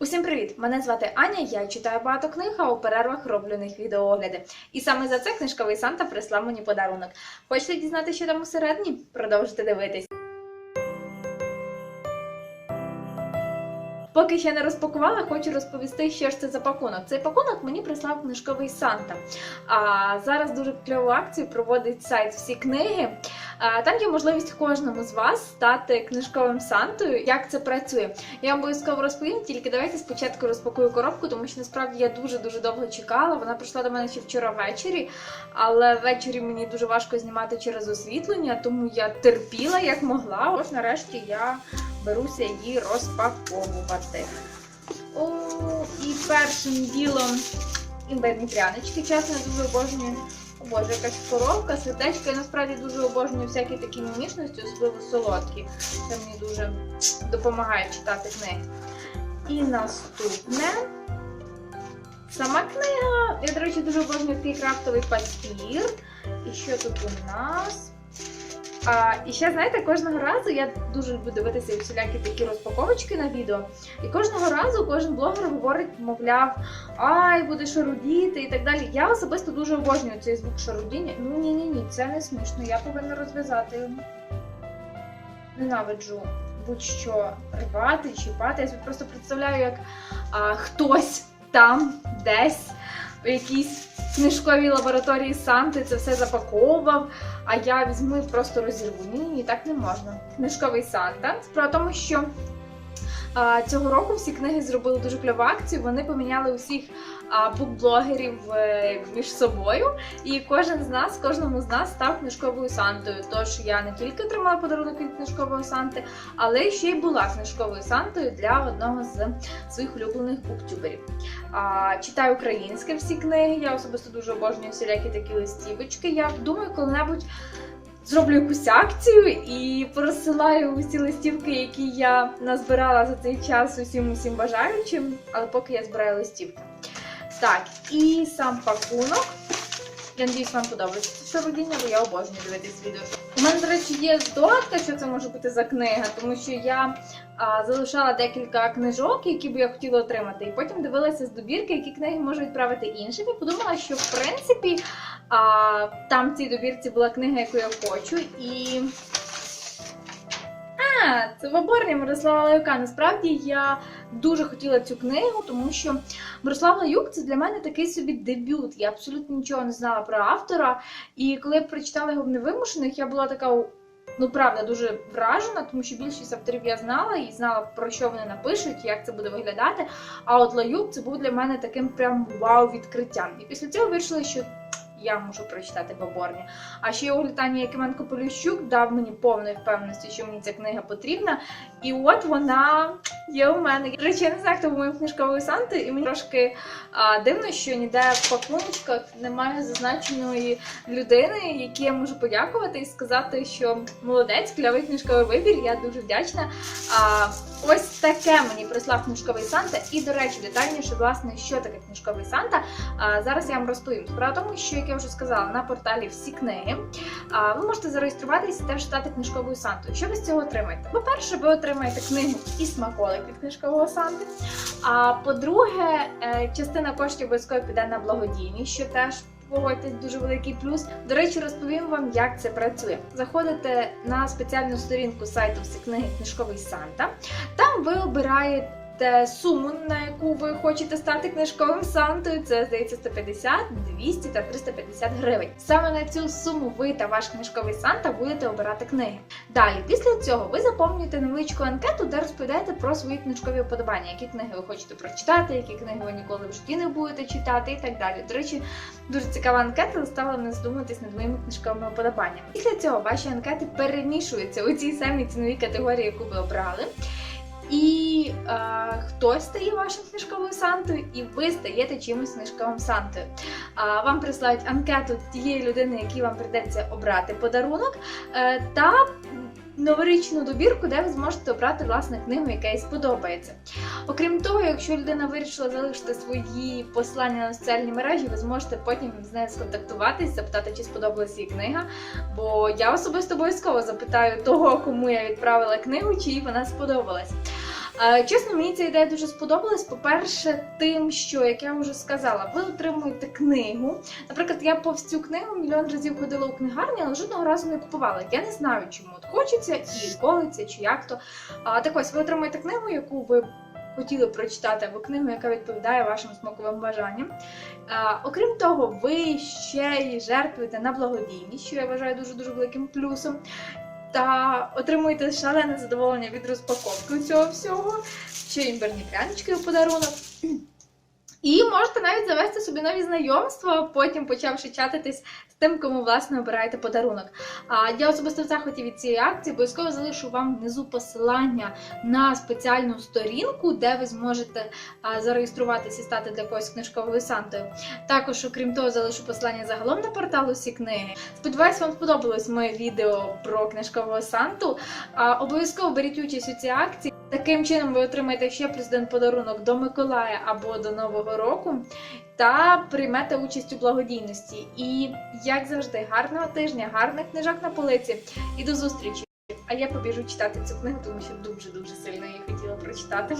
Усім привіт! Мене звати Аня. Я читаю багато книг, а у перервах роблю них відеоогляди. І саме за це книжковий Санта прислав мені подарунок. Хочете дізнатися, що там усередині? Продовжуйте дивитись. Поки ще не розпакувала, хочу розповісти, що ж це за пакунок. Цей пакунок мені прислав книжковий Санта. А зараз дуже кльову акцію проводить сайт всі книги. Там є можливість кожному з вас стати книжковим Сантою. Як це працює? Я вам обов'язково розповім, тільки давайте спочатку розпакую коробку, тому що насправді я дуже дуже довго чекала. Вона прийшла до мене ще вчора ввечері, але ввечері мені дуже важко знімати через освітлення, тому я терпіла як могла. Ось нарешті я беруся її розпаковувати. О, і першим ділом імбирні прянички. Чесно, я дуже обожнюю. Боже, якась коровка, сердечко. Я насправді дуже обожнюю всякі такі мімішності, особливо солодкі. Це мені дуже допомагає читати книги. І наступне. Сама книга. Я, до речі, дуже обожнюю такий крафтовий папір. І що тут у нас? А, і ще, знаєте, кожного разу я дуже люблю дивитися всілякі такі розпаковочки на відео. І кожного разу кожен блогер говорить, мовляв, ай, буде шарудіти і так далі. Я особисто дуже обожнюю цей звук шарудіння. Ну ні, ні, ні, це не смішно. Я повинна розв'язати його. Ненавиджу будь-що рвати, чіпати. Я собі просто представляю, як а, хтось там десь у якійсь книжковій лабораторії Санти це все запаковував, а я візьму і просто розірву. Ні, ні, так не можна. Книжковий Санта. Про тому, що цього року всі книги зробили дуже кльову акцію. Вони поміняли усіх букблогерів е, між собою, і кожен з нас, кожному з нас став книжковою Сантою. Тож я не тільки отримала подарунок від книжкової Санти, але ще й була книжковою Сантою для одного з своїх улюблених буктюберів. Читаю українське всі книги. Я особисто дуже обожнюю всілякі такі листівочки. Я думаю, коли-небудь. Зроблю якусь акцію і порозсилаю усі листівки, які я назбирала за цей час усім усім бажаючим, але поки я збираю листівки. Так, і сам пакунок. Я надіюсь, вам подобається це шародіння, бо я обожнюю дивитись відео. У мене, до речі, є здогадка, що це може бути за книга, тому що я а, залишала декілька книжок, які би я хотіла отримати. І потім дивилася з добірки, які книги можу відправити іншим. І подумала, що в принципі а, там в цій добірці була книга, яку я хочу. І. А, це Ваборня Мирослава Лаюка. Насправді я дуже хотіла цю книгу, тому що Мирослав Лаюк це для мене такий собі дебют. Я абсолютно нічого не знала про автора. І коли я прочитала його в невимушених, я була така. Ну, правда, дуже вражена, тому що більшість авторів я знала і знала, про що вони напишуть, як це буде виглядати. А от Лаюк це був для мене таким прям вау-відкриттям. І після цього вирішила, що я можу прочитати Баборні. А ще його Тання Якименко Поліщук дав мені повної впевненості, що мені ця книга потрібна. І от вона є у мене. До речі, я не знаю, хто був моїм книжковою Санти, і мені трошки а, дивно, що ніде в пакуночках немає зазначеної людини, якій я можу подякувати і сказати, що молодець, кльовий книжковий вибір. Я дуже вдячна. А, ось таке мені прислав книжковий Санта. І, до речі, детальніше, власне, що таке книжковий Санта. А, зараз я вам розповім. Справа тому, що я вже сказала, на порталі всі книги. Ви можете зареєструватися теж стати книжковою Сантою. Що ви з цього отримаєте? По-перше, ви отримаєте книгу і смаколик від книжкового Санти. А по-друге, е, частина коштів обов'язково піде на благодійність, що теж. Погодьтесь, дуже великий плюс. До речі, розповім вам, як це працює. Заходите на спеціальну сторінку сайту всі книги книжковий Санта. Там ви обираєте суму, на яку ви хочете стати книжковим Сантою. Це здається 150, 200 та 350 гривень. Саме на цю суму ви та ваш книжковий Санта будете обирати книги. Далі, після цього, ви заповнюєте невеличку анкету, де розповідаєте про свої книжкові вподобання, які книги ви хочете прочитати, які книги ви ніколи в житті не будете читати, і так далі. До речі, дуже цікава анкета заставила мене задуматись над моїми книжковими вподобаннями. Після цього ваші анкети перемішуються у цій самій ціновій категорії, яку ви обрали. І е, хтось стає вашим книжковою Сантою, і ви стаєте чимось книжковим Сантою. А вам присилають анкету тієї людини, якій вам прийдеться обрати подарунок, е, та новорічну добірку, де ви зможете обрати власне книгу, яка їй сподобається. Окрім того, якщо людина вирішила залишити свої послання на соціальні мережі, ви зможете потім з нею сконтактуватись, запитати, чи сподобалася їй книга. Бо я особисто обов'язково запитаю того, кому я відправила книгу, чи їй вона сподобалась. Е, Чесно, мені ця ідея дуже сподобалась. По-перше, тим, що, як я вже сказала, ви отримуєте книгу. Наприклад, я повз цю книгу мільйон разів ходила у книгарні, але жодного разу не купувала. Я не знаю, чому от хочеться і колиться, чи як то. Так ось ви отримуєте книгу, яку ви хотіли прочитати, або книгу, яка відповідає вашим смаковим бажанням. А, окрім того, ви ще й жертвуєте на благодійність, що я вважаю дуже дуже великим плюсом. Та отримуєте шалене задоволення від розпаковки цього всього, ще імбирні прянички у подарунок. І можете навіть завести собі нові знайомства, потім почавши чатитись тим, кому власне обираєте подарунок. А я особисто в захваті від цієї акції обов'язково залишу вам внизу посилання на спеціальну сторінку, де ви зможете зареєструватися і стати для когось книжковою сантою. Також, окрім того, залишу посилання загалом на портал усі книги. Сподіваюсь, вам сподобалось моє відео про книжкового санту. Обов'язково беріть участь у цій акції. Таким чином ви отримаєте ще плюс один подарунок до Миколая або до Нового року та приймете участь у благодійності. І як завжди, гарного тижня, гарних книжок на полиці і до зустрічі! А я побіжу читати цю книгу, тому що дуже дуже сильно її хотіла прочитати.